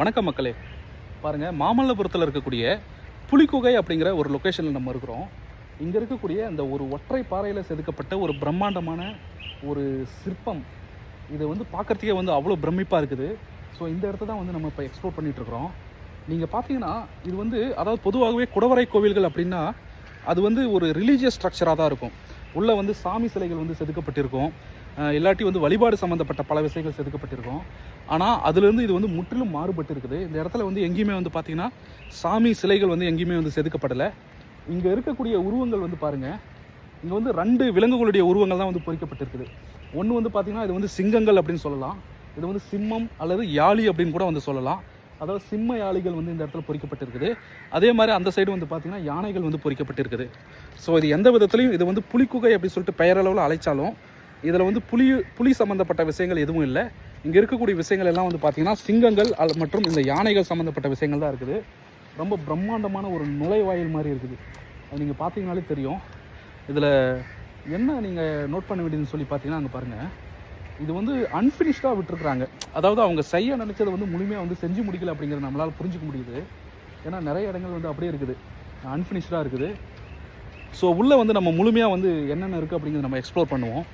வணக்கம் மக்களே. பாருங்கள் மாமல்லபுரத்தில் இருக்கக்கூடிய புலிக்குகை அப்படிங்கிற ஒரு லொக்கேஷனில் நம்ம இருக்கிறோம். இங்கே இருக்கக்கூடிய அந்த ஒரு ஒற்றை பாறையில் செதுக்கப்பட்ட ஒரு பிரம்மாண்டமான ஒரு சிற்பம். இதை வந்து பார்க்கறதுக்கே வந்து அவ்வளோ பிரமிப்பாக இருக்குது. ஸோ இந்த இடத்த தான் வந்து நம்ம இப்போ எக்ஸ்ப்ளோர் பண்ணிகிட்ருக்குறோம் நீங்கள் பார்த்தீங்கன்னா இது வந்து அதாவது பொதுவாகவே குடவரை கோவில்கள் அப்படின்னா அது வந்து ஒரு ரிலீஜியஸ் ஸ்ட்ரக்சராக தான் இருக்கும். உள்ளே வந்து சாமி சிலைகள் வந்து செதுக்கப்பட்டிருக்கும். இல்லாட்டி வந்து வழிபாடு சம்மந்தப்பட்ட பல விஷயங்கள் செதுக்கப்பட்டிருக்கும். ஆனால் அதுலேருந்து இது வந்து முற்றிலும் மாறுபட்டு இருக்குது இந்த இடத்துல வந்து எங்கேயுமே வந்து பார்த்திங்கன்னா சாமி சிலைகள் வந்து எங்கேயுமே வந்து செதுக்கப்படலை. இங்கே இருக்கக்கூடிய உருவங்கள் வந்து பாருங்கள் இங்கே வந்து ரெண்டு விலங்குகளுடைய உருவங்கள் தான் வந்து பொறிக்கப்பட்டிருக்குது. ஒன்று வந்து பார்த்திங்கன்னா இது வந்து சிங்கங்கள் அப்படின்னு சொல்லலாம். இது வந்து சிம்மம் அல்லது யாழி அப்படின்னு கூட வந்து சொல்லலாம். அதாவது சிம்ம யாளிகள் வந்து இந்த இடத்துல பொறிக்கப்பட்டிருக்குது. அதே மாதிரி அந்த சைடு வந்து பார்த்திங்கன்னா யானைகள் வந்து பொறிக்கப்பட்டிருக்குது. ஸோ இது எந்த விதத்துலையும் இது வந்து புலிக்குகை அப்படின்னு சொல்லிட்டு பெயரளவில் அழைச்சாலும் இதில் வந்து புலி புலி சம்மந்தப்பட்ட விஷயங்கள் எதுவும் இல்லை. இங்கே இருக்கக்கூடிய விஷயங்கள் எல்லாம் வந்து பார்த்தீங்கன்னா சிங்கங்கள் மற்றும் இந்த யானைகள் சம்மந்தப்பட்ட விஷயங்கள் தான் இருக்குது. ரொம்ப பிரம்மாண்டமான ஒரு நுழைவாயில் மாதிரி இருக்குது. அது நீங்கள் பார்த்தீங்கனாலே தெரியும். இதில் என்ன நீங்கள் நோட் பண்ண வேண்டியதுன்னு சொல்லி பார்த்தீங்கன்னா அங்கே பாருங்கள் இது வந்து அன்ஃபினிஷ்டாக விட்டுருக்குறாங்க. அதாவது அவங்க செய்ய நினச்சதை வந்து முழுமையாக வந்து செஞ்சு முடிக்கல அப்படிங்கிறத நம்மளால் புரிஞ்சுக்க முடியுது. ஏன்னா நிறைய இடங்கள் வந்து அப்படியே இருக்குது. அன்ஃபினிஷ்டாக இருக்குது. ஸோ உள்ளே வந்து நம்ம முழுமையாக வந்து என்னென்ன இருக்குது அப்படிங்கிறத நம்ம எக்ஸ்ப்ளோர் பண்ணுவோம்.